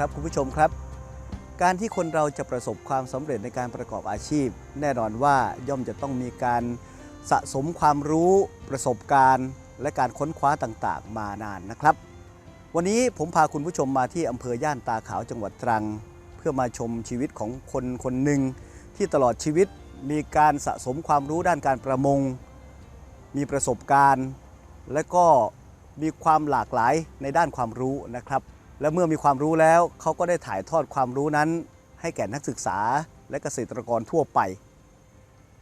ครับคุณผู้ชมครับ การที่คนเราจะประสบความสำเร็จในการประกอบอาชีพ แน่นอนว่าย่อมจะต้องมีการสะสมความรู้ประสบการณ์ และการค้นคว้าต่างๆ มานานนะครับ วันนี้ผมพาคุณผู้ชมมาที่อำเภอย่านตาขาวจังหวัดตรัง เพื่อมาชมชีวิตของคนคนหนึ่งที่ตลอดชีวิตมีการสะสมความรู้ด้านการประมง มีประสบการณ์ และก็มีความหลากหลายในด้านความรู้นะครับ และเมื่อมีความรู้แล้วเขาก็ได้ถ่ายทอดความรู้นั้น ให้แก่นักศึกษาและเกษตรกรทั่วไป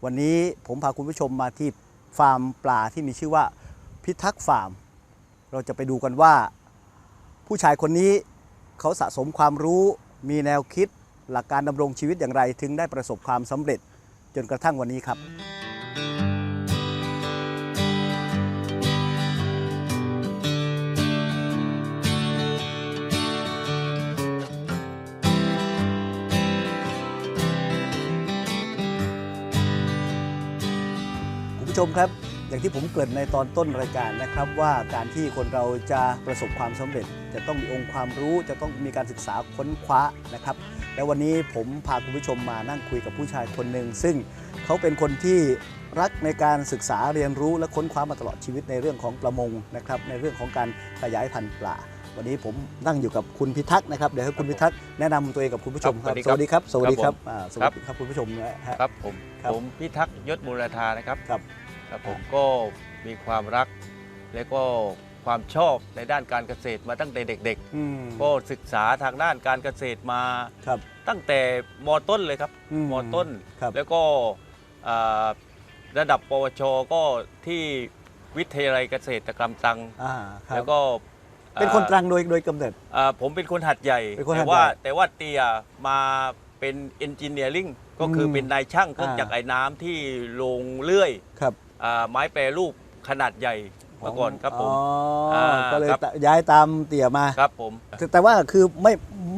วันนี้ผมพาคุณผู้ชมมาที่ฟาร์มปลาที่มีชื่อว่าพิทักษ์ฟาร์ม เราจะไปดูกันว่า ผู้ชายคนนี้เขาสะสมความรู้มีแนวคิดหลักการดำรงชีวิตอย่างไร ถึงได้ประสบความสำเร็จจนกระทั่งวันนี้ครับ ชมครับ อย่างที่ผมเกริ่นในตอนต้นรายการนะครับ ว่าการที่คนเราจะประสบความสำเร็จ จะต้องมีองค์ความรู้ จะต้องมีการศึกษาค้นคว้านะครับ และวันนี้ผมพาคุณผู้ชมมานั่งคุยกับผู้ชายคนหนึ่งซึ่งเขาเป็นคนที่รักในการศึกษาเรียนรู้และค้นคว้ามาตลอดชีวิตในเรื่องของประมงนะครับในเรื่องของการขยายพันธุ์ปลาวันนี้ผมนั่งอยู่กับคุณพิทักษ์นะครับเดี๋ยวให้คุณพิทักษ์แนะนำตัวเองกับคุณผู้ชมครับครับสวัสดีครับ สวัสดีครับครับผมอ่าสวัสดีครับคุณผู้ชมนะฮะ ครับผมครับ ผมพิทักษ์ยศมูลธานะครับ ครับ ครับผมก็มีความรัก และก็ความชอบในด้านการเกษตรมาตั้งแต่เด็กอืม ๆ ก็ศึกษาทางด้านการเกษตรมาครับตั้งแต่มต้นเลยครับอืมมต้น ครับแล้วก็อ่าระดับปวชก็ที่วิทยาลัยเกษตรกรรมตรัง อ่าครับแล้วก็เป็นคนตรังโดยโดยกำเนิด อ่าผมเป็นคนหัดใหญ่ เป็นคนหัแต่ดใหญ่ว่าแต่ว่าเตียมาเป็นเอนจิเนียริงก็คืออมเป็นนายช่างเครื่องอ่าจักรไอ้น้ำที่ลงเลื่อย ครับอ่า ไม้แปรรูปขนาดใหญ่เมื่อก่อนครับผมอ๋ออาก็เลยครับย้ายตามเตี่ยมาครับผมแต่แต่ว่าคือไม่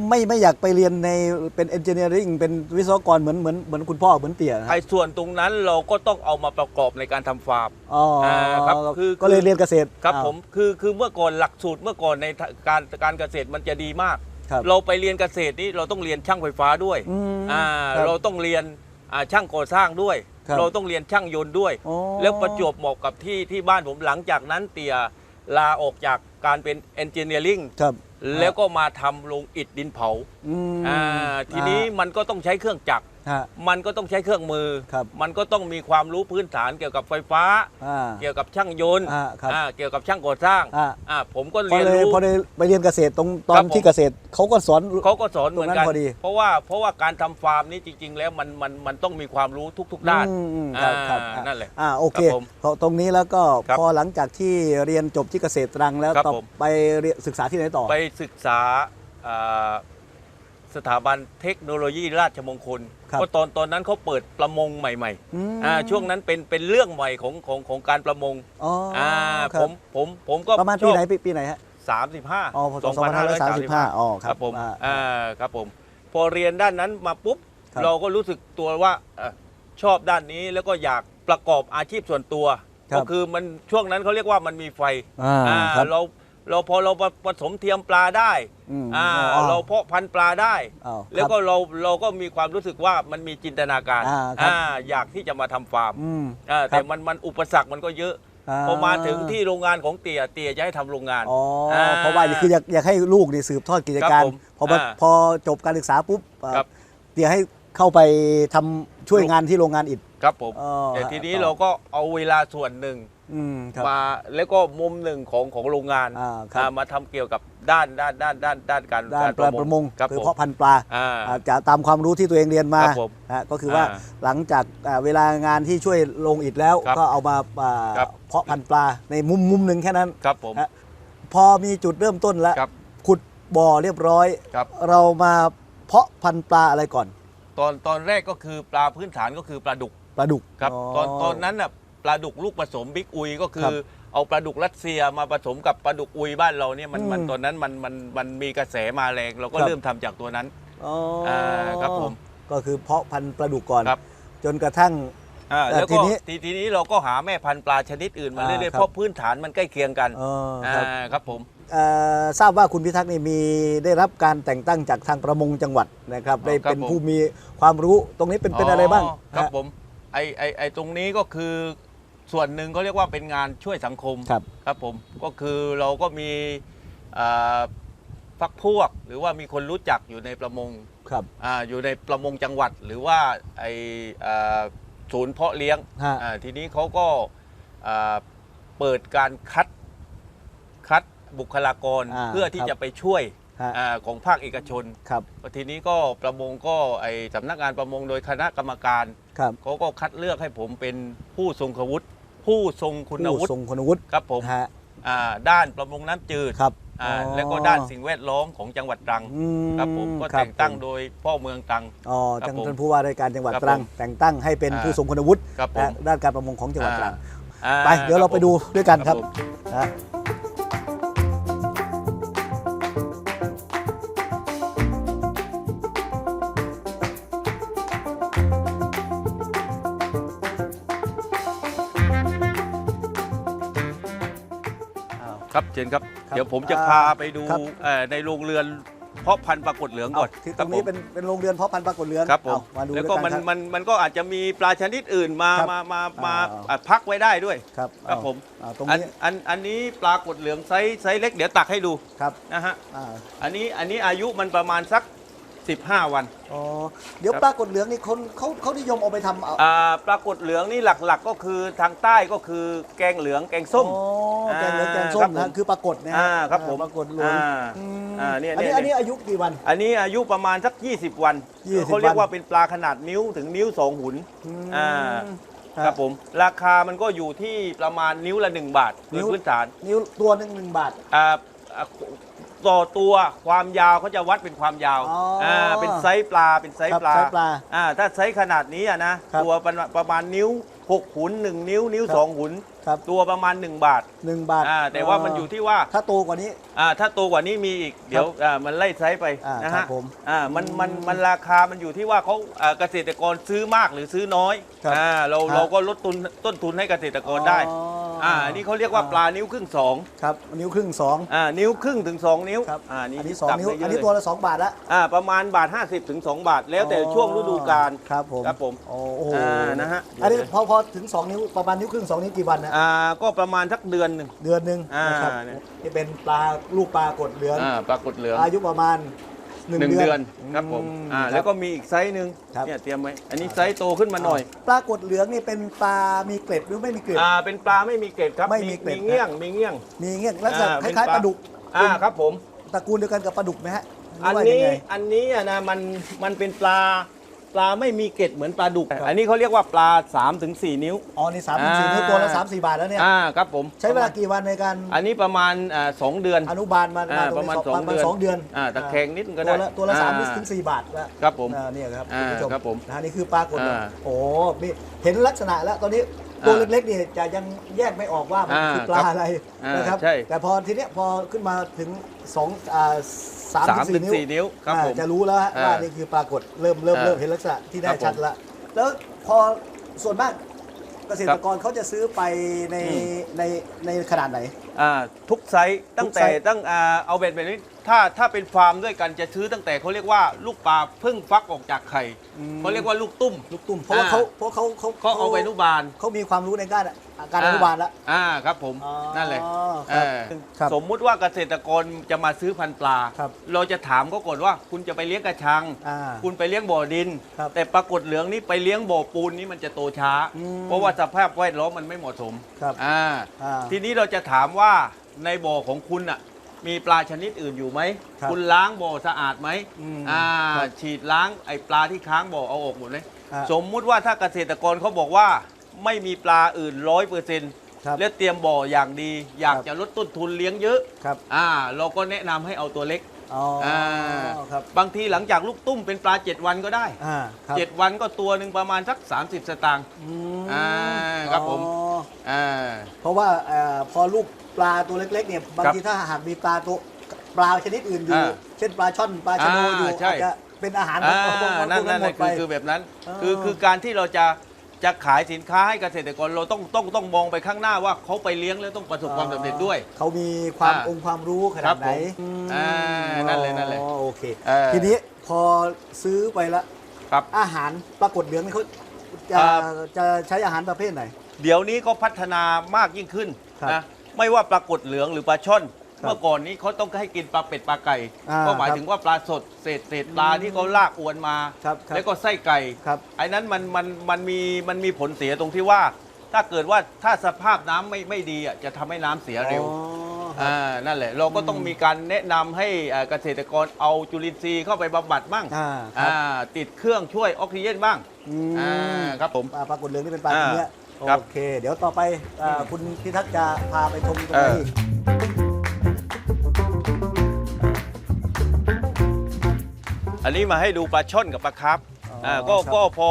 ไม่ไม่อยากไปเรียนในเป็นเอนจิเนียริงเป็นวิศวกรเหมือนเหมือนเหมือนคุณพ่อเหมือนเตี่ยนะไอ้ส่วนตรงนั้นเราก็ต้องเอามาประกอบในการทำฟาร์มอ๋ออาครับคือก็เลยเรียนเกษตรครับอ้าวผมคือคือเมื่อก่อนหลักสูตรเมื่อก่อนในการการเกษตรมันจะดีมากครับเราไปเรียนเกษตรนี่เราต้องเรียนช่างไฟฟ้าด้วยอืมอ่าครับเราต้องเรียนอ่าช่างก่อสร้างด้วย ครับเราต้องเรียนช่างยนต์ด้วย อ๋อแล้วประจวบเหมาะกับที่ที่บ้านผมหลังจากนั้นเตียลาออกจากการเป็นเอนจิเนียริงครับแล้วก็มาทำโรงอิฐดินเผาอืมอ่าทีนี้มันก็ต้องใช้เครื่องจักรฮะ มันก็ต้องใช้เครื่องมือ ครับมันก็ต้องมีความรู้พื้นฐานเกี่ยวกับไฟฟ้า อ่า เกี่ยวกับช่างยนต์อ่าครับอ่าเกี่ยวกับช่างก่อสร้างอ่า อ่าผมก็พอเรียนเลยรู้ พอเลยไปเรียนเกษตรตรงตอครันบผม ที่เกษตรเขาก็สอน เขาก็สอนเหมือนกันตรงนั้นพอดีเพราะว่าเพราะว่าการทำฟาร์มนี้จริง ๆ แล้วมันมันมันต้องมีความรู้ทุก ๆ ด้านอืมอืมครับครับอ่าอ่านั่นแหละ อ่าโอเคครับผมพอตรงนี้แล้วก็ครับพอหลังจากที่เรียนจบที่เกษตรตรังแล้วครับต่อผม ไปเรียนศึกษาที่ไหนต่อ ไปศึกษาอ่า สถาบันเทคโนโลยีราชมงคลครับเพราะตอนตอนนั้นเขาเปิดประมงใหม่อืมๆอ่าช่วงนั้นเป็นเป็นเรื่องใหม่ของของของการประมงอ๋ออ่าครัผบมผมผมก็ประมาณปีไหนปีปีไหนฮะสามสิบห้าอ๋อพศ2535อ๋อครับผมอ่าอ่าครับผม พอเรียนด้านนั้นมาปุ๊บครับเราก็รู้สึกตัวว่าเอ่อชอบด้านนี้แล้วก็อยากประกอบอาชีพส่วนตัวครับก็คือมันช่วงนั้นเขาเรียกว่ามันมีไฟอ่าอ่าครับเรา เราพอเราผสมเทียมปลาได้อืมอ่าอ๋อเราเพาะพันธุ์ปลาได้ อ้าวแล้วก็ครับเราเราก็มีความรู้สึกว่ามันมีจินตนาการอ่าครับอ่าอยากที่จะมาทำฟาร์มอืม อ่าครัแต่บมันมันอุปสรรคมันก็เยอะพอมาถึงที่โรงงานของเตียเตียจะให้ทำโรงงานอ๋ออาเพราะว่าคืออยากอยากให้ลูกนี่สืบทอดกิจการ ครับผมพอมาอ่าพอจบการศึกษาปุ๊บเอ่อครับ เดี๋ยวให้เข้าไปทำช่วยงานที่โรงงานอิฐ ครับผม อ๋อแต่ทีนี้ต่อเราก็เอาเวลาส่วนหนึ่ง อืมครับ มาแล้วก็มุมหนึ่งของของโรงงานอ่าครับ อ่ามาทำเกี่ยวกับด้านด้านด้านด้านด้านการด้านปลาประมงครับคือผม เพาะพันธุ์ปลาอ่าอ่าจะตามความรู้ที่ตัวเองเรียนมาครับผมนะฮะก็คือว่าอ่าหลังจากอ่าเวลางานที่ช่วยลงอิฐแล้ว ครับก็เอามาอ่าครับ เพาะพันธุ์ปลาในมุมมุมหนึ่งแค่นั้น ครับผม ฮะ พอมีจุดเริ่มต้นแล้วครับขุดบ่อเรียบร้อย ครับ เรามาเพาะพันธุ์ปลาอะไรก่อนตอนตอนแรกก็คือปลาพื้นฐานก็คือปลาดุก ปลาดุกครับตอนตอนนั้นน่ะ ปลาดุกลูกผสมบิ๊กอุยก็คืครัอบเอาปลาดุกรัสเซียมาผสมกับปลาดุกอุยบ้านเราเนี่ยมันมันอืมตอนนั้นมันมันมันมีกระแสมาแรงเราก็ครับ เริ่มทำจากตัวนั้น อ๋ออ่าครับผมก็คือเพาะพันธุ์ปลาดุกก่อน ครับ จนกระทั่ง อ่าแต่แล้วทีก็นี้ทีทีนี้เราก็หาแม่พันธุ์ปลาชนิดอื่นมาอ่าเรื่อยครับๆเพราะพื้นฐานมันใกล้เคียงกันเออครับอ่าครับผม เอ่อทราบว่าคุณพิทักษ์นี่มีได้รับการแต่งตั้งจากทางประมงจังหวัดนะครับ อ๋อได้ครับเป็นผม ผู้มีความรู้ตรงนี้เป็นเป็นอะไรบ้างครับฮะ ผมไอไอไอตรงนี้ก็คือ ส่วนหนึ่งเขาเรียกว่าเป็นงานช่วยสังคมครับครับผมก็คือเราก็มีอ่าพักพวก หรือว่ามีคนรู้จักอยู่ในประมงครับอาอยู่ในประมงจังหวัด หรือว่าไออ่าศูนย์เพาะเลี้ยงฮะอ่าทีนี้เขาก็อ่าเปิดการคัดคัดบุคลากรอ่าเพื่อที่ครับจะไปช่วยฮะอาของภาคเอกชนครับทีนี้ก็ประมงก็ไอสำนักงานประมงโดยคณะกรรมการครับเขาก็คัดเลือกให้ผมเป็นผู้ทรงวุฒิ ผู้ทรงคุณวุผู้ฒิทรงคุณวุฒิครับผมฮะ อ่าด้านประมงน้ำจืดครับอ่าอ๋อ แล้วก็ด้านสิ่งแวดล้อมของจังหวัดตรังอืครับผมก็ครับแต่งตั้งผมโดยพ่อเมืองตรัง อ๋อครับจังผมท่านผู้ว่าราชการจังหวัดครับตรัง ผมแต่งตั้งให้เป็นอ่าผู้ทรงคุณวุฒิครับผม นะด้านการประมงของจังหวัดตรัง อ่าไปเดี๋ยวเราไปดูด้วยกันครับผม นะ ครับเชิญครับ ครับเดี๋ยวผมจะอ่าพาไปดูครับ เอ่อในโรงเรือนเพาะพันธุ์ปลากดเหลืองก่อนเอาที่ตครบงนี้ผมเป็นเป็นโรงเรือนเพาะพันธุ์ปลากดเหลืองครับผมเอามาดูแล้วด้วยก็กันมันครับ มันมันก็อาจจะมีปลาชนิดอื่นมาครับมามามาอ่า อ่าพักไว้ได้ด้วย ครับครับเอาผมเอาตรงอันนี้อันอันนี้ปลากดเหลืองไซส์ไซส์เล็กเดี๋ยวตักให้ดูครับนะฮะ อ่า อันนี้อันนี้อายุมันประมาณสัก 15 วันอ๋อเดี๋ยวครับปลากดเหลืองนี่คนเขาเขานิยมเอาไปทำเอา อ่าปลากดเหลืองนี่หลักๆ ก็คือทางใต้ก็คือแกงเหลืองแกงส้ม อ๋อแกงเหลืองแกงส้ครัมบผมนะคือปลากดนะฮะอ่าครับผมปลากดเหลืองอ่าอืมอ่าเนี่ยอันนี้เนี่ย อันนี้อายุกี่วัน อันนี้อายุประมาณสัก 20 วัน20เขาเรียกวัว่านเป็นปลาขนาดนิ้วถึงนิ้ว2หุนมอ่าครับผมราคามันก็อยู่ที่ประมาณนิ้วละ 1 บาทนิ้โดวยพื้นฐานนิ้วตัวหนึ่งหนึ่งบาท อ่าอ่า ต่อตัวความยาวเขาจะวัดเป็นความยาวอ๋ออ่าเป็นไซส์ปลาเป็นไซส์ครับปลาไซส์ปลาอ่าถ้าไซส์ขนาดนี้อะนะครับตัวประมาณประมาณนิ้ว6หุน1 นิ้ว นิ้ว ครับ2 หุน ครับ ตัวประมาณ 1 บาทหนึ่งบาทอ่าแต่ว่ามันอยู่ที่ว่าถ้าโตกว่านี้อ่าถ้าโตกว่านี้มีอีกเดี๋ยวอ่ามันไล่ไซส์ไปอ่านะครับฮะผมอ่ามันมันมันราคามันอยู่ที่ว่าเขาอ่าเกษตรกรซื้อมากหรือซื้อน้อยครับอ่าเราครับเราก็ลดต้นต้นทุนให้เกษตรกรได้อ๋ออ่อ่าอันนี้เขาเรียกว่าปลานิ้วครึ่งสองครับนิ้วครึ่งสองอ่านิ้วครึ่งถึง2นิ้วครับอ่าอันนี่นี้สองตักนิ้วได้เยอันอะนี้เลยตัวละสองบาทละอ่าประมาณบาท50ถึง2บาท แล้วแต่อ๋อช่วงฤดูกาลครับผมครับผมโอ้โหอ่านะฮะอันนี้พอพอถึงสองนิ้วประมาณนิ้วครึ่งสองนิ้วกี่วันนะอ่าก็ประมาณสักเดือนหนึ่ง เดือนหนึ่งอ่านะครับเนี่ย นี่เป็นปลาลูกปลากดเหลืองอ่าปลากดเหลืองอายุประมาณหนึ่งหนึ่งเดืเดืออนน ครับผมอืมอ่าครับแล้วก็มีอีกไซส์หนึ่งครับ เนี่ยเตรียมไว้อันนี้ไซส์โตขึ้นมาหน่อยปลากดเหลืองนี่เป็นปลามีเกล็ดหรือไม่มีเกล็ด อ่าเป็นปลาไม่มีเกล็ดครับไม่มีเกล็ดมีเงี้ยงมีเงี้ยง มีเงี้ยลักษณะอ่าคเป็นล้ายปๆลา ปลาดุกอ่าครับผม ตระกูลเดียวกันกับปลาดุกไหมฮะหรือันว่านี้ยังไง อันนี้อะนะมันมันเป็นปลา ปลาไม่มีเกล็ดเหมือนปลาดุกครับอันนี้เขาเรียกว่าปลา 3-4ถึง4นิ้ว อ๋อ นี่สามสี่อ่านิ้วตัวละสามสี่บาทแล้วเนี่ย อ่าครับผม ใช้เวลากี่วันในการ อันนี้ประมาณอ่าสองเดือน อนุบาลมาอ่าตงนี้ประมาณสสองประมาณเดือนสองเดือนอ่าตะแคงนิดนึงก็ตัได้วละตัวละสามอ่ถึงสี่บาทแล้วครับผมอ่าเนี่ยครับอ่าคุณผู้ชมครับผมนะฮะนี่คือปลากดเหลืองอ่าโอ้มีเห็นลักษณะแล้วตอนนี้ ตัวอ่าเล็กๆนี่จะยังแยกไม่ออกว่ามันอ่าคือปลาครับอะไรอ่านนะครับใช่แต่พอทีเนี้ยพอขึ้นมาถึงสองอ่าสามสามถึถึงงสี่สี่นิ้วนิ้วครับอ่าผมจะรู้แล้วฮะอ่าว่านี่คือปลากดเริ่มเริ่มอ่าเริ่มเห็นลักษณะที่ได้ครับผมชัดแล้วแล้วพอส่วนมากเกษตรกรเขาจะซื้อไปในอืมในในขนาดไหนอ่าทุกไซส์ตั้งแต่ทุกไซส์ตั้งอ่าเอาแบบนี้ ถ้าถ้าเป็นฟาร์มด้วยกันจะซื้อตั้งแต่เขาเรียกว่าลูกปลาเพิ่งฟักออกจากไข่เขาเรียกว่าลูกตุ้ม ลูกตุ้มเพราะว่าอ่า เขาเพราะเขาเขาก็เอาไปอนุบาล เขามีความรู้ในการการอนุบาลแล้ว อ่าครับผมอ๋อนั่นแหละครับเออครับสมมุติว่าเกษตรกรจะมาซื้อพันธุ์ปลา ครับเราจะถามเขาก่อนว่า คุณจะไปเลี้ยงกระชัง อ่าคุณไปเลี้ยงบ่อดิน ครับแต่ปรากฏเหลืองนี่ไปเลี้ยงบ่อปูนนี่มันจะโตช้า อืมเพราะว่าสภาพแวดล้อมมันไม่เหมาะสมครับอ่าอ่า ทีนี้เราจะถามว่าในบ่อของคุณอะ มีปลาชนิดอื่นอยู่ไหมครับคุณล้างบ่อสะอาดไหมอืมอ่าครับฉีดล้างไอปลาที่ค้างบ่อเอาออกหมดเลยอ่าสมมุติว่าถ้าเกษตรกรเขาบอกว่าไม่มีปลาอื่นร้อยเปอร์เซ็นต์ครับและเตรียมบ่ออย่างดี อยากครับ จะลดต้นทุนเลี้ยงเยอะ ครับอ่า เราก็แนะนำให้เอาตัวเล็ก อ๋ออาครับบางทีหลังจากลูกตุ้มเป็นปลา 7 วันก็ได้ อ่าครับ7 วันก็ตัวหนึ่งประมาณสัก 30 สตางค์ อืมอ่าครับผม อ๋อ อ่า เพราะว่าเอ่อพอลูกป ลาตัวเล็กๆเนี่ยบางครับทีถ้าหากมีปลาตัวปลาชนิดอื่นอยู่ อ่าเช่นปลาช่อนปลาชะโดอยู่อ่าใช่ อาจจะเป็นอาหารขอ่าองพวกพวกนั่นนั้นนั่นหมน่ะดไป คือคือแบบนั้นอ๋อคือคือการที่เราจะจะขายสินค้าให้เกษตรกรเราต้องต้องต้องมองไปข้างหน้าว่าเขาไปเลี้ยงแล้วต้องประสบความสำเร็จด้วย เขามีความอ่าองค์ความรู้ขคนารัดบไหนผมอืมอ่านั่นเลยนั่นเลยอ๋อโอเค เออ ทีนี้พอซื้อไปแล้วครับ อาหารปรากฏเหลืองนี่เขาจะอ่าจะใช้อาหารประเภทไหน เดี๋ยวนี้เขาพัฒนามากยิ่งขึ้นครับ นะ ไม่ว่าปลากดเหลืองหรือปลาช่อน ครับเมื่อก่อนนี้เขาต้องให้กินปลาเป็ดปลาไก่ อ่าก็หมายครับถึงว่าปลาสดเศษเศษปลาที่เขาลากอวนมา ครับครับแล้วก็ไส้ไก่ครับ ไอ้นั้นมันมันมันมีมันมีผลเสียตรงที่ว่า ถ้าเกิดว่าถ้าสภาพน้ำไม่ไม่ดีอะจะทำให้น้ำเสียเร็ว อ๋อครับ อ่านั่นแหละเราก็ต้องมีการแนะนำให้เอ่อเกษตรกรเอาจุลินทรีย์เข้าไปบำบัดบ้างอ่าครับ อ่าติดเครื่องช่วยออกซิเจนบ้างอืมอ่าครับผม ปลาปลากดเหลืองนี่เป็นปลาอ่า เนื้อ ครับ โอเค เดี๋ยวต่อไปอ่าคุณพิทักษ์จะพาไปชมตรงเอนี้ออันนี้มาให้ดูปลาช่อนกับปลาคาร์ฟอ๋ออ่อ่าก็ครับ ก็พอ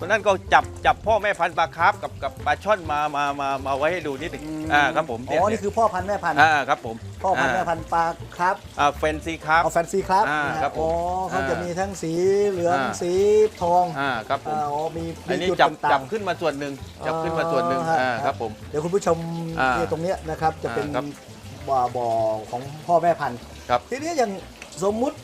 วันนั้นก็จับจับพ่อแม่พันธุ์ปลาคาร์ฟกับกับปลาช่อนมามามามาไว้ให้ดูนิดหนึ่งอ่าครับผมอ๋อนี่คือพ่อพันธุ์แม่พันธุ์อ่าครับผมพ่อพันธุ์แม่พันธุ์ปลาครับอ่าเฟนซีคาร์ฟเอาแฟนซีครับอ่านะฮะครับผมอ๋อเขาจะอ่ามีมีทั้งสีเหลืองอ่าสีทองอ่าครับผมอ่าอ๋อมีอันนี้มีจุดจับต่างๆจับขึ้นมาส่วนหนึ่งจับขึ้นมาส่วนหนึ่งอ๋อฮะอ่าครับผมเดี๋ยวคุณผู้ชมอ่าที่ตรงเนี้ยนะครับจะเป็นอ่าครับบ่อบ่อของพ่อแม่พันธุ์ครับทีนี้อย่างสมมุติ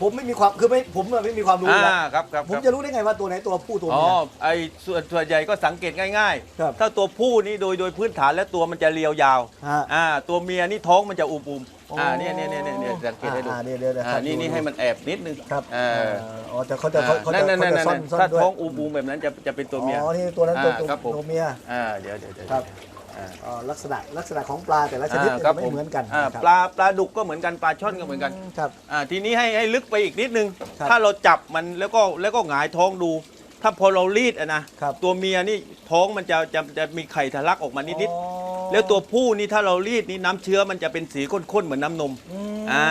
ผมไม่มีความคือไม่ผมไม่มีความรู้อ่านะครับครับผมครับจะรู้ได้ไงว่าตัวไหนตัวผู้ตัวอ๋อเมีย ไอส่วนส่วนใหญ่ก็สังเกตง่ายครับๆ ถ้าตัวผู้นี่โดยโดยพื้นฐานแล้วตัวมันจะเรียวยาวฮะอ่าตัวเมียนี่ท้องมันจะอุบๆอ๋ออ่าเนี่ยเนี่ยเนี่ยเนี่ยเนี่ยสังเกตให้ดูอ่าเดี๋ยวเดี๋ยวเดี๋ยวอ่าครับนี่ดู นี่ให้มันแอบนิดนึงครับเอออ๋อแต่เขาจะเขาเขาจะนั่นนั่นเขานั่จะนซ่อนซ่อนถ้าด้วยท้องอุบๆแบบนั้นจะจะเป็นตัวเมียอ๋อนี่ตัวนั้นตัวอ่าตัวครับผมตัวเมีย อ่าเดี๋ยวเดี๋ยวเดี๋ยวครับ อ่าอ๋อลักษณะลักษณะของปลาแต่ละชนิดอ่าเนี่ยครับไม่ผมเหมือนกันอ่านะครับปลาปลาดุกก็เหมือนกันปลาช่อนก็เหมือนกันครับ อ่าทีนี้ให้ให้ลึกไปอีกนิดนึง ครับถ้าเราจับมันแล้วก็แล้วก็หงายท้องดู ถ้าพอเรารีดอะนะครับ ตัวเมียนี่ท้องมันจะจะจะมีไข่ทะลักออกมานิดอ๋อ ๆแล้วตัวผู้นี่ถ้าเรารีดนี่น้ำเชื้อมันจะเป็นสีข้นๆเหมือนน้ำนมอืมอ่า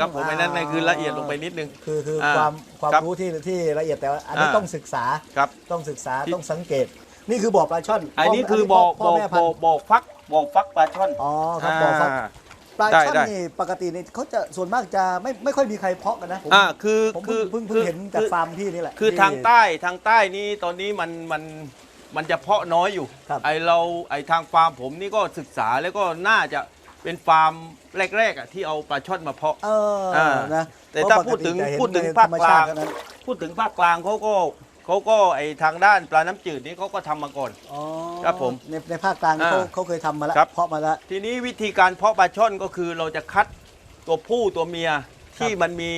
ครับผมไอ้นั่นนั่นคือละเอียดลงไปนิดนึง คือคืออ่าความความครับรู้ที่ที่ละเอียดแต่ว่าอันนี้อ่า ต้องศึกษาครับ ต้องศึกษาที่ ต้องสังเกต นี่คือบ่อปลาช่อนอันนี้คือพ่บ่อพ่บ่อแม่พันบ่อธุ์บ่อฟักบ่อฟักปลาช่อน อ๋อครับบ่อฟักอ่าปลาได้ช่อนได้ นี่ปกตินี่เขาจะส่วนมากจะไม่ไม่ค่อยมีใครเพาะกันนะผมอ่าคือผมคืเพิ่องเพิ่งเพิ่งคือเห็นจากคือฟาร์มพี่นี่แหละคือที่ทางใต้ทางใต้นี่ตอนนี้มันมันมันจะเพาะน้อยอยู่ ครับ ไอเราไอทางฟาร์มผมนี่ก็ศึกษาแล้วก็น่าจะเป็นฟาร์มแรกๆอะที่เอาปลาช่อนมาเพาะ เอออ่านะแต่ถ้าเพระพูดถึงปกติจะเห็นพูดถึงในภาคธรรมกลางชติเท่นั้น พูดถึงภาคกลางเขาก็ เขาก็ไอทางด้านปลาน้ำจืดนี่เขาก็ทำมาก่อน อ๋อครับผมในในภาคกลางนี่เขาอ่าเขาเคยทำมาแล้วครับ เพาะมาแล้ว ทีนี้วิธีการเพาะปลาช่อนก็คือเราจะคัดตัวผู้ตัวเมียที่มันมี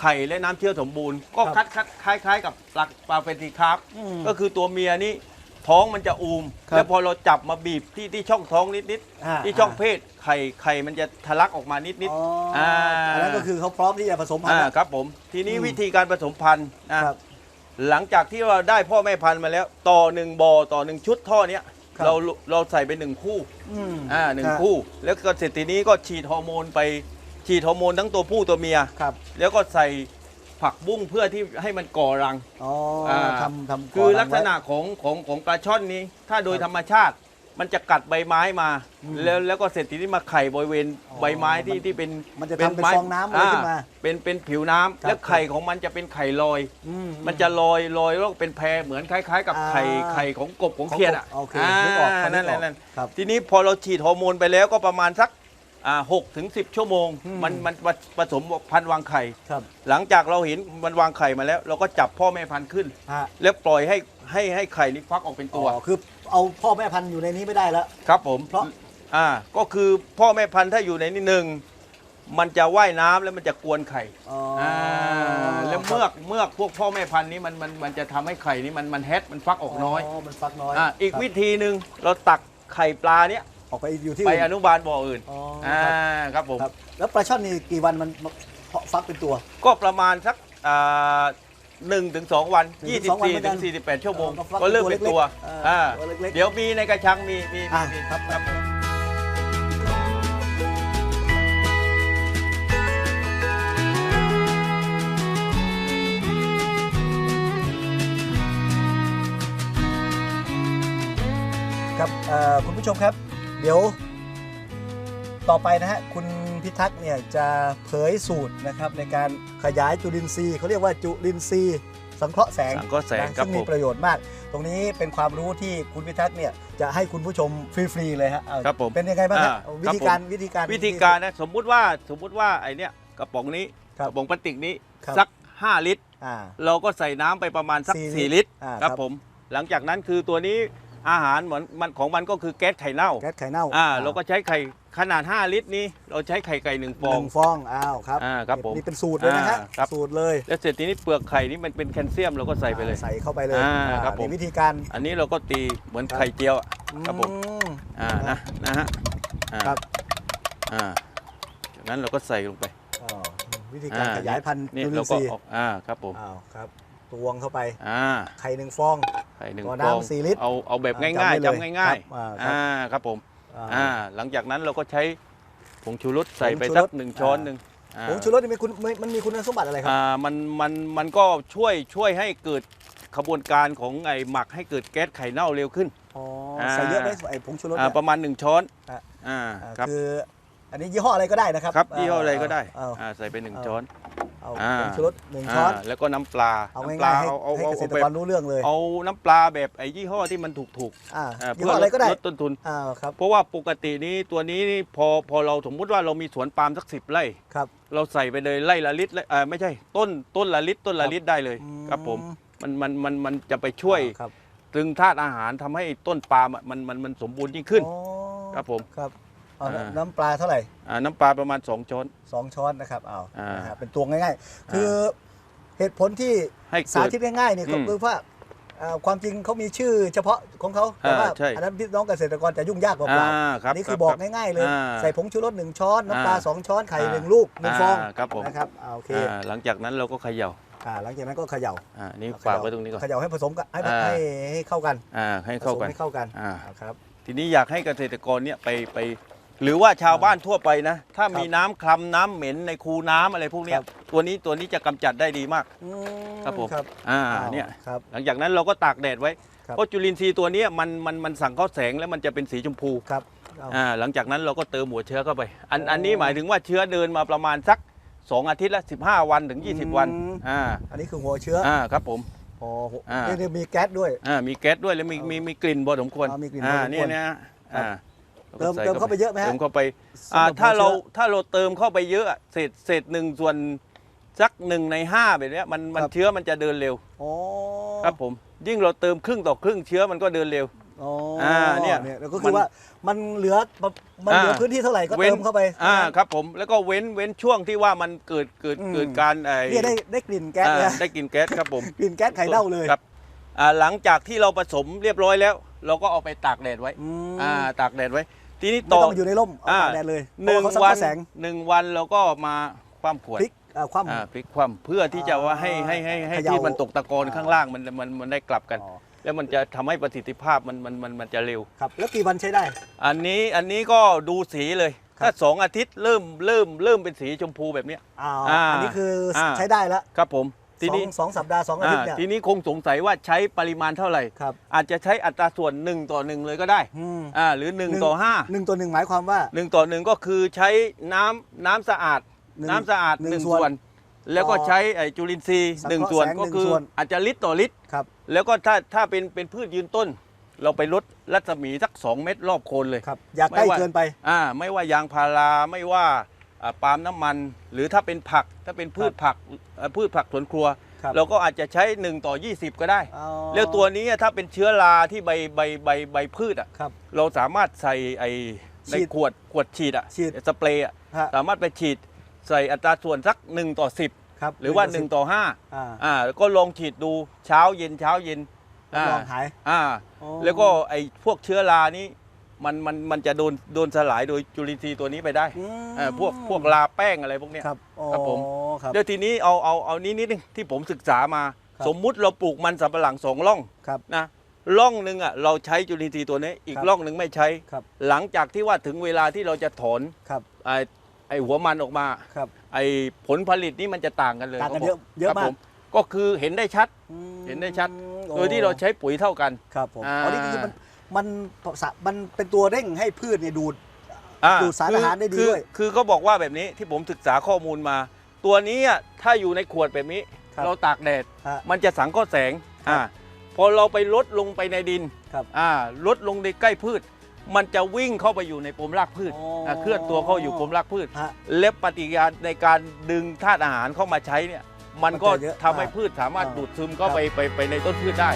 ไข่และน้ำเชื้อสมบูรณ์ ก็ครับคัดคัดคล้าย ๆ กับปลาปลาเฟนติครับ อืมก็คือตัวเมียนี่ท้องมันจะอูม ครับแล้วพอเราจับมาบีบที่ที่ช่องท้องนิดอ่าๆที่ช่องเพศไข่ไข่มันจะทะลักออกมานิดอ๋อๆออ่าอันนั้นก็คือเขาพร้อมที่จะผสมพันอ่าธุ์แล้ว ครับผมทีนี้อืมวิธีการผสมพันธุ์นะครับ หลังจากที่เราได้พ่อแม่พันธุ์มาแล้ว ต่อหนึ่งบ่อต่อหนึ่งชุดท่อเนี้ยครับเราเราใส่ไปหนึ่งคู่อืมอ่าหนึ่งรับคู่ แล้วก็เสร็จทีนี้ก็ฉีดฮอร์โมนไปฉีดฮอร์โมนทั้งตัวผู้ตัวเมีย ครับแล้วก็ใส่ผักบุ้งเพื่อที่ให้มันก่อรัง อ๋ออา ทำทำคือรัลังกไว้ษณะของของของปลาช่อนนี้ ถ้าโดยครับธรรมชาติ มันจะกัดใบไม้มาอืมแล้วแล้วก็เสร็จทีนี้มาไข่บริเวณอ๋อใบไม้ที่มันที่เป็นมันจะทำเป็นฟองน้ำอะไรขึ้นมาเป็นเป็นผิวน้ำครับแล้วไข่ของมันจะเป็นไข่ลอยอืมันจะลอยลอยแล้วก็เป็นแพรเหมือนคล้าย ๆ กับอ่าไข่ไข่ของกบของเขียดอะโอเคนึกออกพอนึนั่นกแหอละอกนั่นครับทีนี้พอเราฉีดฮอร์โมนไปแล้วก็ประมาณสักอ่าหกถึงสิบชั่วโมงอืมมันมันผสมพันธุ์วางไข่ครับหลังจากเราเห็นมันวางไข่มาแล้ว เราก็จับพ่อแม่พันธุ์ขึ้นฮะแล้วปล่อยให้ให้ให้ไข่นี้ฟักออกเป็นตัวอ๋อคือ เอาพ่อแม่พันธุ์อยู่ในนี้ไม่ได้แล้ว ครับผมเพราะ อ่าก็คือพ่อแม่พันธุ์ถ้าอยู่ในนี้หนึ่งมันจะว่ายน้ำแล้วมันจะกวนไข่อ๋ออ่าแล้วเมือกเมือกพวกพ่อแม่พันธุ์นี้มันมันมันจะทำให้ไข่นี้มันมันแฮทมันฟักออกน้อยมันฟักน้อยอ่าอีกครับวิธีหนึ่งเราตักไข่ปลาเนี้ยออกไปอยู่ที่ไปอื่นอนุบาลบ่ออื่นอ๋ออ่าครับครับผม ครับ แล้วปลาช่อนนี่กี่วันมันเพาะฟักเป็นตัว ก็ประมาณสักอ่า หนึ่งถึงสองวันหนึ่งถึงสองวันเหมือนกั24ถึนง48 ชั่วโมง เออก็ฟักก็เริ่มเป็นตัวตัวเล็กๆเอออ่อ่าตัวเล็กๆเดี๋ยวมีในกระชังมีมีอะ มีครับครับครับเอ่อคุณผู้ชมครับ เดี๋ยวต่อไปนะฮะคุณ พิทักษ์เนี่ยจะเผยสูตรนะครับในการขยายจุลินทรีย์เขาเรียกว่าจุลินทรีย์สังเคราะห์แสงสังเคราะห์แสงนะครับซึ่งมีผม ประโยชน์มาก ตรงนี้เป็นความรู้ที่คุณพิทักษ์เนี่ยจะให้คุณผู้ชมฟรีๆเลยฮะเอาครับผมเป็นยังไงบ้างครับอ่าเอาวิครับธีผมการวิธีการ วิธีการนะสมมุติว่าสมมุติว่าไอเนี้ยกระป๋องนี้ครักบระป๋องพลาสติกนี้ครับ สัก 5 ลิตร อ่า เราก็ใส่น้ำไปประมาณสัก สี่4 ลิลิตตรรอ่าครับครับผม หลังจากนั้นคือตัวนี้อาหารเหมือนมันของมันก็คือแก๊สไข่เน่าแก๊สไข่เน่าอ่าเราก็ใช้ไข่ ขนาด 5 ลิตรนี้เราใช้ไข่ไก่หนึ่งฟหอง นึ่งฟองอ้าวครับอ่าครับผมนี่เป็นสูตรเลยนะฮะอ่าครับ สูตรเลยแล้วเสร็จทีนี้เปลือกไข่นี่มันเป็นแคลเซียมเราก็ใส่ไปเลย อ่าใส่เข้าไปเลยอ่าอ่าครับผม นี่วิธีการอันนี้เราก็ตีเหมือนครับไข่เจียวอะครับผม อืม อ่านะนะฮะอ่าครับ อ่าจากนั้นเราก็ใส่ลงไปอ๋อวิธีการอ่ขยายพันธุ์นี่จุลิเรานทก็รีย์ออกอ่าครับผมอ้าวครับตวงเข้าไปอ่าไข่หนึ่งฟอง ไข่หนึ่งตัวฟน้ำองสี่ลิตรเอาเอาแบบอ่าง่ายจำไว้เลยๆจำง่ายครับอ่าๆครับ อ่าครับผม อ่าอ่าหลังจากนั้นเราก็ใช้ผงชูรสใส่ไปผงชูรสัสกหนึ่งช้อนอ่าหนึ่งอ่าผงชูรสนี่มีคุณมันมันมีคุณสมบัติอะไรครับอ่ามันมันมันก็ช่วยช่วยให้เกิดขบวนการของไอ้หมักให้เกิดแก๊สไข่เน่าเร็วขึ้นอ๋ออ่าใส่เยอะไหมไอ้ผงชูรสอ่าเนี่ยประมาณหนึ่งช้อนอะอ่าอ่าครับคืออันนี้ยี่ห้ออะไรก็ได้นะครับครับยี่ห้ออะไรก็ได้เอาอ่าใส่ไปหนึ่งเอาช้อน เอาอ่าผงชูรสหนึ่งช้อน อ่าแล้วก็น้ำปลาเอาน้ำปลาง่ายๆให้เอาเอาให้เอาเกษเอาตรแบกบรรู้เรื่องเลย เอาน้ำปลาแบบไอ้ยี่ห้อที่มันถูกถูกอ่าๆอ่ายี่เพื่ห้อออะไรก็ได้ลดต้นทุน อ่าครับเพราะว่าปกตินี้ตัวนี้นี่พอพอเราสมมุติว่าเรามีสวนปาล์มสักสิบไร่ ครับเราใส่ไปเลยไร่ละลิตรเอ่อไม่ใช่ต้นต้นละลิตรต้นละลิตรได้เลยอืมครับผมมันมันมันมันจะไปช่วยอ่าครับตึงธาตุอาหารทำให้ต้นปาล์มอะมันมันมันสมบูรณ์ยิ่งขึ้น อ๋อครับผม ครับ เอาอ่า น้ำปลาเท่าไหร่อ่าน้ำปลาประมาณ 2 ช้อน สองช้อนนะครับเอาอ่านนะฮะเป็นตัวง่ายๆ คือเหตุผลที่ให้สาเกิดธิตง่ายๆเนี่ยก็อืมคือว่าอ่าความจริงเขามีชื่อเฉพาะของเขาแต่ว่าอ่าใช่ อันนั้นพี่น้องเกษตรกรจะยุ่งยากกว่าอ่าเปล่า ครับอันนี้คือรับบอกรับง่ายๆเลย อ่าใส่ผงชูรสหนึ่งช้อนน้ำปลาอ่าสองช้อนไข่อ่าหนึ่งลูกหนึ่งฟองอ่าครับผม นะครับอ่าโอเคอ่าหลังจากนั้นเราก็เขย่าอ่าหลังจากนั้นก็เขย่าอ่านี่เขฝากย่ไว้ตรงนี้ก่อน เขย่าให้ผสมกันให้อ่า ให้ให้เข้ากันอ่าให้เข้าผสมกันให้เข้ากันอ่าอ่าครับ ทีนี้อยากให้เกษตรกรเนี่ยไปไป หรือว่าชาวบ้านทั่วไปนะ ถ้ามีน้ำคลำน้ำเหม็นในคูน้ำอะไรพวกเนี้คยรับตัวนี้ตัวนี้จะกำจัดได้ดีมาก อืมครับผม ครับอ่าอ้าวเนี่ย ครับ หลังจากนั้นเราก็ตากแดดไว้ ครับ เพราะจุลินทรีย์ตัวเนี้ยมันมันมันสั่งเข้าแสงแล้วมันจะเป็นสีชมพูครับเอา อ่าหลังจากนั้นเราก็เติมหัวเชื้อเข้าไป อันอ๋ออัอันนี้หมายถึงว่าเชื้อเดินมาประมาณสัก 2 อาทิตย์ละ 15 วันถึง 20 วันอืม อ่าอันนี้คือหัวเชื้ออ่าครับผม อ๋ออ่า นี่นี่มีแก๊สด้วย อ่ามีแก๊สด้วยแล้วมีมีมีกลิ่นพอสมควรอ๋อมีกลิ่นพอสมควร เนี่ยนะอ่า เติมใส่เติมเข้าไปเยอะไหมฮะเติมเข้าไปสำหรับอ่าถ้าหัวเราชื้อถ้าเราเติมเข้าไปเยอะอะเศษเศษหนึ่งส่วนสักหนึ่งในห้าแบบเนี้ยมันมันครับ เชื้อมันจะเดินเร็วอ๋อครับผม ยิ่งเราเติมครึ่งต่อครึ่งเชื้อมันก็เดินเร็ว อ๋ออาเนี่ยแล้วก็คือมันว่ามันเหลือมันเหลืออ่า พื้นที่เท่าไหร่ก็เว้นเติมเข้าไป อ่าเท่นั้นครับผมแล้วก็เว้นเว้นช่วงที่ว่ามันเกิดเกิดอืม เกิดการไอ้เนี่ยได้ได้กลิ่นแก๊สอ่าเลยได้กลินแก๊สครับผมกลิ่นแก๊สไข่เน่าเลยครับอ่าหลังจากที่เราผสมเรียบร้อยแล้ว เราก็เอาไปตากแดดไว้ อืม อ่าตากแดดไว้ ทีนี้ไม่ต่อต้องอยู่ในร่มเอาอ่าตากแดดเลยหนึ่งเพราะเขาสังวัเกตแสง หนึ่งวันเราก็มาคว่ำขวดพลิกอ่าคว่ำ อ่าพลิกคว่ำเพื่อที่จะว่าให้ให้ให้ให้เขย่าที่มันตกตะกอนอ่าข้างล่างมันมันมันได้กลับกัน อ๋อ แล้วมันจะทำให้ประสิทธิภาพมันมันมันมันจะเร็ว ครับ แล้วกี่วันใช้ได้ อันนี้อันนี้ก็ดูสีเลยครับ ถ้าสองอาทิตย์เริ่มเริ่มเริ่มเป็นสีชมพูแบบเนี้ย อ่าอ่าอันนี้คืออา ใช้ได้แล้ว ครับผม ทีสองนี้สองสัปดาห์สองอาทิตย์เนี่ย อ่าทีนี้คงสงสัยว่าใช้ปริมาณเท่าไหร่ ครับ อาจจะใช้อัตราส่วน 1 ต่อ 1 เลยก็ได้อืมอ่าหรือหนึ่ง1ต่อ หนึ่งตัวหนึ่งหมายความว่า 5 1 ต่อ 1 ก็คือใช้น้ำน้ำสะอาด หนึ่งน้ำสะอาด หนึ่งหนึ่งส่วนส่วน แล้วก็ต่อใช้ไอ้จุลินทรีย์สังหนึ่งเคราะห์ส่วนแสงก็หนึ่งคือส่วน อาจจะลิตรต่อลิตร ครับ แล้วก็ถ้าถ้าเป็นเป็นพืชยืนต้น เราไปลดรัศมีสัก 2 เม็ดรอบโคนเลยครับอย่าใกล้ไม่ว่าเกินไป อ่าไม่ว่ายางพาราไม่ว่าอ่า ปาล์มน้ำมัน หรือถ้าเป็นผักถ้าเป็นพืชผักเอ่อพืชผักสวนครัวครับเราก็อาจจะใช้ 1 ต่อ 20 ก็ได้อ๋อแล้วตัวนี้ถ้าเป็นเชื้อราที่ใบใบใบใบพืชอะครับเราสามารถใส่ไอ้ในฉีดขวดขวดฉีดอะฉีดสเปรย์อะฮะสามารถไปฉีดใส่อัตราส่วนสัก 1 ต่อครับ10 หรือว่าสิบ1ต่ออ่า5อ่าแล้วก็ลองฉีดดูเช้าเย็นเช้าเย็นรับรองหายอ่าอ๋อแล้วก็ไอ้พวกเชื้อรานี้ มันมันมันจะโดนโดนสลายโดยจุลินทรีย์ตัวนี้ไปได้อืมเอ่อพวกพวกลาแป้งอะไรพวกเนี้ย ครับอ๋อครับผม ครับ เดี๋ยวทีนี้เอาเอาเอานี้นิดนึงที่ผมศึกษามา ครับ สมมุติเราปลูกมันสำปะหลังสองร่องครับ นะร่องหนึ่งอะเราใช้จุลินทรีย์ตัวนี้อีกครับ ร่องหนึ่งไม่ใช้ ครับหลังจากที่ว่าถึงเวลาที่เราจะถอนครับไอ้ไอ้หัวมันออกมา ครับไอ้ผลผลิตนี่มันจะต่างกันเลยต่างกันขบเยอะเยอะครับมากผก็คือเห็นได้ชัด อืมเห็นได้ชัดโอ้โดยที่เราใช้ปุ๋ยเท่ากัน ครับผมอ่าอ๋อนี่คือมัน มันสะมันเป็นตัวเร่งให้พืชเนี่ยดูดอ่ดูดสารอาหารได้ดีคือด้วย คือเขาบอกว่าแบบนี้ที่ผมศึกษาข้อมูลมา ตัวนี้อะถ้าอยู่ในขวดแบบนี้ครับเราตากแดดฮะมันจะสังเคราะห์แสงครับอ่าพอเราไปลดลงไปในดินครับอ่าลดลงในใกล้พืช มันจะวิ่งเข้าไปอยู่ในปมรากพืชอ๋ออ่าเคลื่อนตัวเข้าอยู่ปมรากพืชฮะและปฏิกิริยาในการดึงธาตุอาหารเข้ามาใช้เนี่ย มันก็มันจะเยอะทำให้พืชสามารถอ่าดูดซึมเข้าครับไปไปไปในต้นพืชได้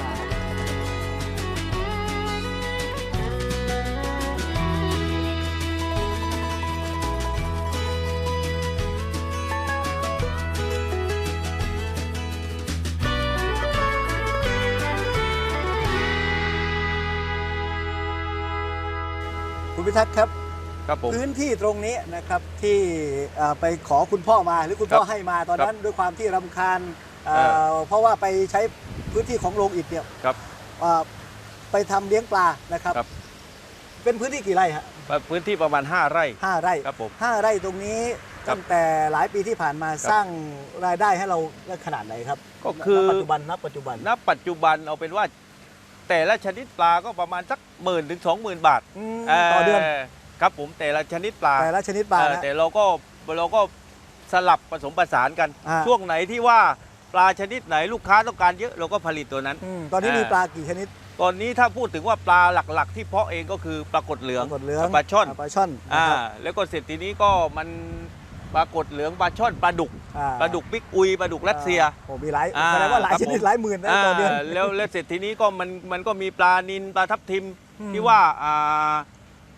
ทักษ์ครับครับผม พื้นที่ตรงนี้นะครับที่เอ่อไปขอคุณพ่อมาหรือคุณพ่อครับให้มาตอนนั้นด้วยความที่รำคาญเอ่อเออ เพราะว่าไปใช้พื้นที่ของโรงอิฐเนี่ยครับ เอ่อไปทำเลี้ยงปลานะครับ ครับ เป็นพื้นที่กี่ไร่ฮะพื้นที่ประมาณ 5 ไร่ ห้าไร่ครับผม ห้าไร่ตรงนี้ครับตั้งแต่หลายปีที่ผ่านมาครับสร้างรายได้ให้เราได้ขนาดไหนครับก็คือ ณปัจจุบันณปัจจุบัน ณปัจจุบันเอาเป็นว่า แต่ละชนิดปลาก็ประมาณสักหมื่นถึงสองหมื่นบาทมต่อเดือนครับผมแต่ละชนิดปลาแต่ละชนิดปลาเอ่อนะ แต่เราก็เราก็สลับผสมผสานกัน อ่า ช่วงไหนที่ว่าปลาชนิดไหนลูกค้าต้องการเยอะเราก็ผลิตตัวนั้น อืมตอนนี้อ่ามีมีปลากี่ชนิดตอนนี้ถ้าพูดถึงว่าปลาหลักๆ ที่เพาะเองก็คือปลากดเหลืองปลากดเหลืองปลาช่อนปลาช่อนนะอ่าครับแล้วก็เสร็จทีนี้ก็มัน ปลากดเหลืองปลาช่อนปลาดุกอ่ปลาดุกบิ๊กอุยปลาดุกรัสเซีย โอ้มีหลายอ่าแสดงว่าหลายครับชนิดผม หลายหมื่นนะอ่าต่อเดือน แล้วแล้วเสร็จทีนี้ก็มันมันก็มีปลานินปลาทับทิมอืม ที่ว่าอ่า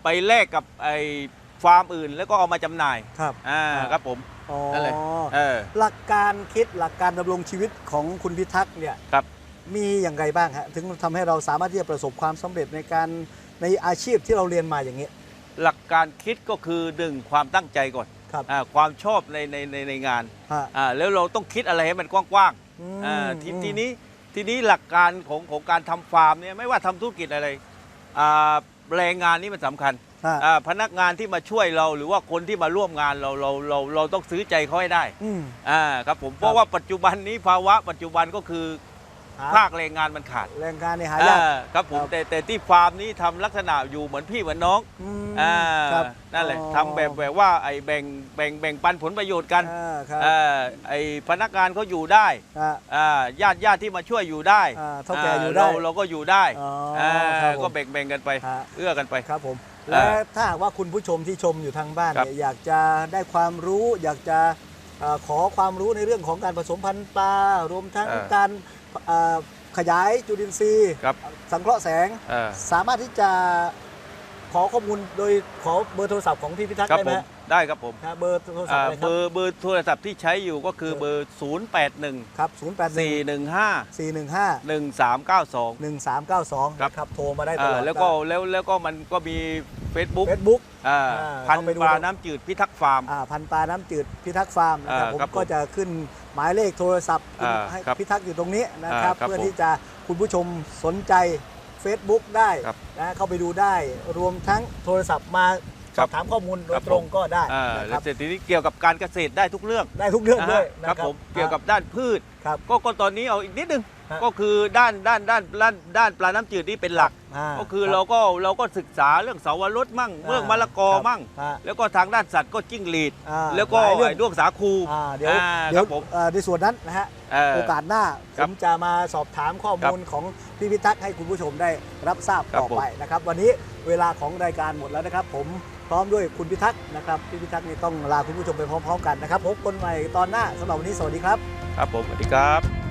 ไปแลกกับไอ้ฟาร์มอื่น แล้วก็เอามาจำหน่ายครับ อ่าอ่า ครับผม อ๋อนั่นเลย เออ หลักการคิดหลักการดำรงชีวิตของคุณพิทักษ์เนี่ยครับ มีอย่างไรบ้างฮะถึงทำให้เราสามารถที่จะประสบความสำเร็จในการในอาชีพที่เราเรียนมาอย่างนี้หลักการคิดก็คือหนึ่งความตั้งใจก่อน ครับอ่าความชอบในในในในงานฮะ อ่าแล้วเราต้องคิดอะไรให้มันกว้างอืมๆอ่าทีอืม ทีนี้ทีนี้หลักการของของการทำฟาร์มเนี่ยไม่ว่าทำธุรกิจอะไรอ่าแรงงานนี่มันสำคัญฮะอ่าพนักงานที่มาช่วยเราหรือว่าคนที่มาร่วมงานเราเราเราเราต้องซื้อใจเขาให้ได้ อืม อ่าครับผมเพราะว่าปัจจุบันนี้ภาวะปัจจุบันก็คือ หาภาคแรงงานมันขาดแรงงานเนี่ยหายากอ่าครับผมครับ แต่แต่ที่ฟาร์มนี้ทำลักษณะอยู่เหมือนพี่เหมือนน้องอืมอ่าครับนั่นแหละอ๋อทำแบบแบบว่าไอ้แบ่งแบ่งแบ่งปันผลประโยชน์กันอ่าครับอ่าไอ้พนักงานเขาอยู่ได้อ่า อ่าญาติญาติที่มาช่วยอยู่ได้อ่าเท่าแก่อยู่ได้เราเราก็อยู่ได้อ๋ออ่าครับผมก็แบ่งแบ่งกันไป ฮะ เอื้อกันไป ครับผมอ่าและถ้าหากว่าคุณผู้ชมที่ชมอยู่ทางบ้านครับเนี่ยอยากจะได้ความรู้ อยากจะเอ่อขอความรู้ในเรื่องของการผสมพันธุ์ปลารวมทั้งอ่าการเอ่อ ขยายจุลินทรีย์ครับสังเคราะห์แสงอ่าสามารถที่จะขอข้อมูลโดยขอเบอร์โทรศัพท์ของพี่พิทักษ์ครับได้ไหผมมฮะได้ครับผมครับเบอร์โทรศัพอ่าท์อะไรคเบรับอร์เบอร์โทรศัพท์ที่ใช้อยู่ก็คือเบอร์ 0 8 1 ครับ0 8 1 415 4 1 5 1 3 9 2 1 3 9 2ครับครับโทรมาได้ตอ่าลอด แล้วก็แล้วแล้วก็มันก็มี Facebook เฟซบุ๊ก อ่าอ่าพันเข้าไปดู ปลาได้น้ำจืดพิทักษ์ฟาร์มอ่าพันปลาน้ำจืดพิทักษ์ฟาร์มนะครับอ่าผมครับผมก็จะขึ้นหมายเลขโทรศัพท์คุณอ่าให้ครับพิทักษ์อยู่ตรงนี้นะครับ อ่าครับเพื่อผมที่จะคุณผู้ชมสนใจ Facebook ได้ครับนะเข้าไปดูได้รวมทั้งโทรศัพท์มาสครัอบบถามข้อมูลโดครัยบตรงผม ก็ได้อ่านะคแล้รัวบเสร็จทีนี้เกี่ยวกับการเกษตรได้ทุกเรื่องได้ทุกเรื่องนะด้ฮะวยนะครับผมเกี่ยวกับด้านพืช ครับ ก็ก็ตอนนี้เอาอีกนิดนึง ฮะ ก็คือด้านด้านด้านด้านด้านปลาน้ำจืดนี่เป็นหลักาก็คือรับเราก็เราก็ศึกษาเรื่องเสาวรสมั่งอ่าเรื่องมะละกอครับมั่ง ฮะ แล้วก็ทางด้านสัตว์ก็จิ้งหรีด อ่าแล้วก็หายเรื่อง ไอ้ด้วงสาคูอ่าเดี๋ยวอ่าเดี๋ยวครับผมเอ่อในส่วนนั้นนะฮะเออโอกาสหน้าคผรับมจะมาสอบถามข้อมูลของพี่พิทักษ์ให้คุณผู้ชมได้รับทราบครับต่อไปนะครับ วันนี้เวลาของรายการหมดแล้วนะครับ ผมพร้อมด้วยคุณพิทักษ์นะครับพี่พิทักษ์นี่ต้องลาคุณผู้ชมไปพร้อม ๆ กันนะครับพบกันใหม่ตอนหน้าสำหรับวันนี้สวัสดีครับ ครับผมสวัสดีครับ